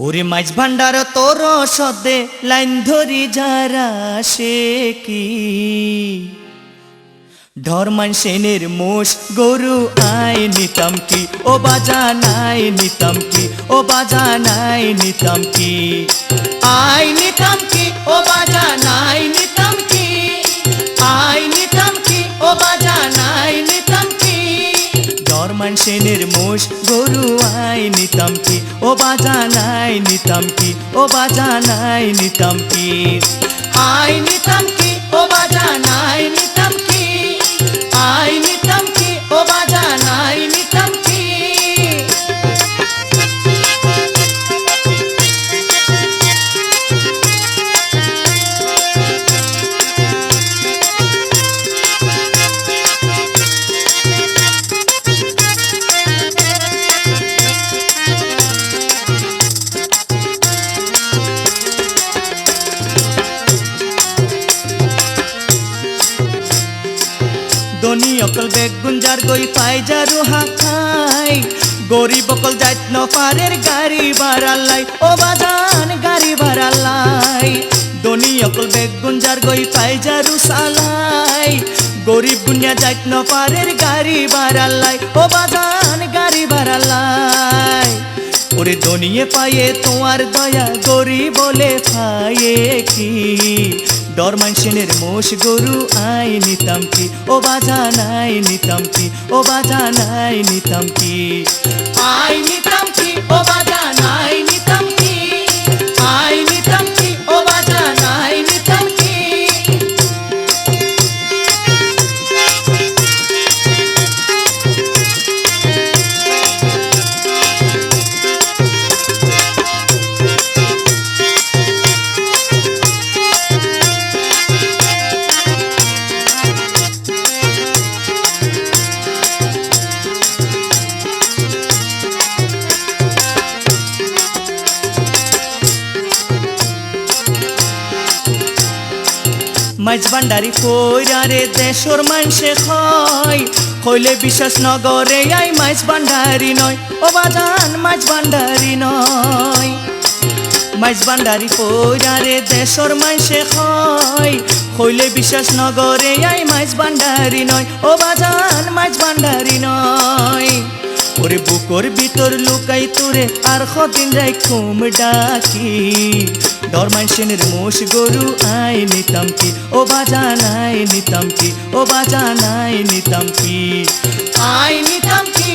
ওরে মাইজ ভান্ডার তোর সদে লাইন ধরি যারা সে কি? ধর্মান সেনের মোষ গরু আই নিতাম কি? ও বাজা নাই নিতাম কি? ও বাজা নাই নিতাম কি? আই নিতাম কি? ও বাজা নাই নিতাম সেনের মোষ, গরু আই নিতাম কি? ও বাজা নাই নিতাম কি? ও বাজা নাই নিতাম কি? আই নিতাম কি? ও বাজা নাই নিতাম কি? আয় অকল বেগুন যার গই পাই যারু হাখাই গরিব অকল যাইত ন পারের গাড়ি বাড়ালাই ও বাজান, গাড়ি বাড়ালাই দনি অকল বেগুন যার গই পাই যারু সালাই। গরিব গুনিয়া যাইত ন পারের গাড়ি বাড়ালাই ও বাজান, গাড়ি বাড়ালাই ওরে দনিয়ে পায়ে তোমার দয়া গরি বলে পায়ে কি? ডর মানসেনের মোষ গরু আই নিতাম কি? ও বাজা নাই নিতাম কি? ও বাজা নাই নিতাম কি? আই নিতাম কি? ও বাজা নাই মাইজ ভান্ডারি কইরা দেশর মানসে খয়। কইলে বিশ্বাস নগরে আই মাইজ ভান্ডারি নয়। ও বাজান মাইজ ভান্ডারি নয়। মাইজ ভান্ডারি কইরা দেশর মানসে খয়। কইলে বিশ্বাস নগরে আই মাইজ ভান্ডারি নয়। ও বাজান মাইজ ভান্ডারি নয়। ওরে বুকর ভিতর লুকাই তোরে, আর কদিন রাই খুম ডাকি। ডরমান সেনের মোষ গরু আই নিতাম কি? ও বাজা নাই নিতাম কি? ও বাজা নাই নিতাম কি? আই নিতাম কি?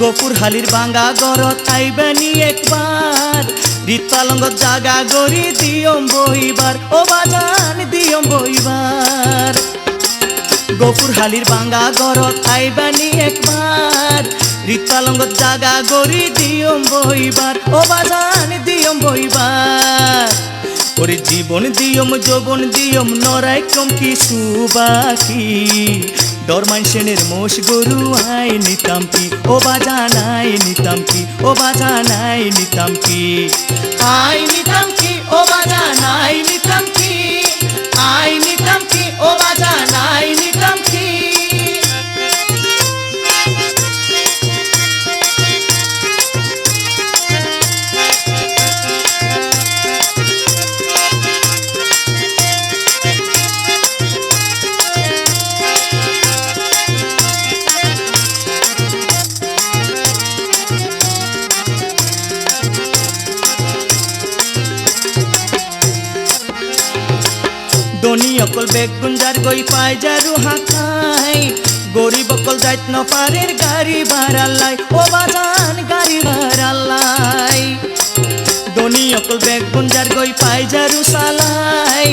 গফুর হালির বাঙ্গা গরত আইবানি একবার। রিত পালঙ্গত জাগা গরি দিয়ম বইবার ও বাজান দিয়ম বইবার গফুর হালির বাঙ্গা গরত আইবানি একবার। রিত পালঙ্গত জাগা গরি দিয়ম বইবার ও বাজান দিয়ম বইবার ওরে জীবন দিয়ম, যৌবন দিয়ম নরাই কম কিছু বাকি ডরমান সেনের মোষ গরু আয় নিতাম কি? ও বাজা নাই নিতাম কি? ও বাজা নাই নিতাম কি? আই নিতাম ও বাজা নাই নিতাম দনি অকল বেগুন যার গই পাই যারু হাতাই গরিব অকল যাইত ন পারের গাড়ি ভাড়ালাই ও বাজান, গাড়ি ভাড়ালাই দনি অকল বেগুন যার গই পাই যারু সালাই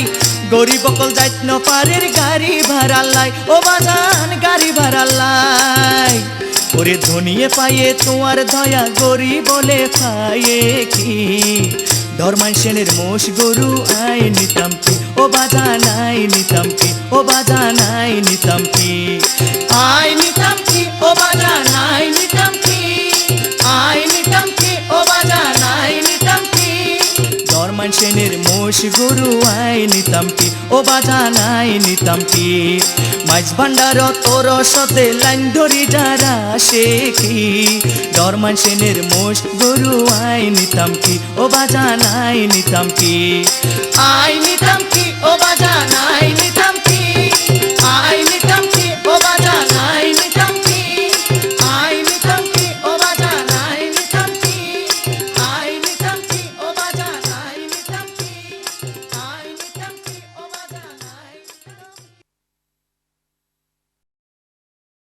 গরিব অকল যাইত ন পারের গাড়ি ভাড়ালাই ও বাজান, গাড়ি ভাড়ালাই ওরে ধনিয়ে পায়ে তোমার দয়া গরি বলে খায়ে কি? ধর্মান সেনের মোষ গরু আই নিতাম ও বাজা নাই নিতাম ও বাজা নাই নিতাম কি আই সেনের গুরু আই নিতাম কি ও বাজা নাই নিতাম কি মাছ ভান্ডার তোর সতে লাইন ধরি যারা সে কি? ডরমান সেনের মোষ গরু আই নিতাম কি ও বাজা নাই নিতাম কি আই নিতাম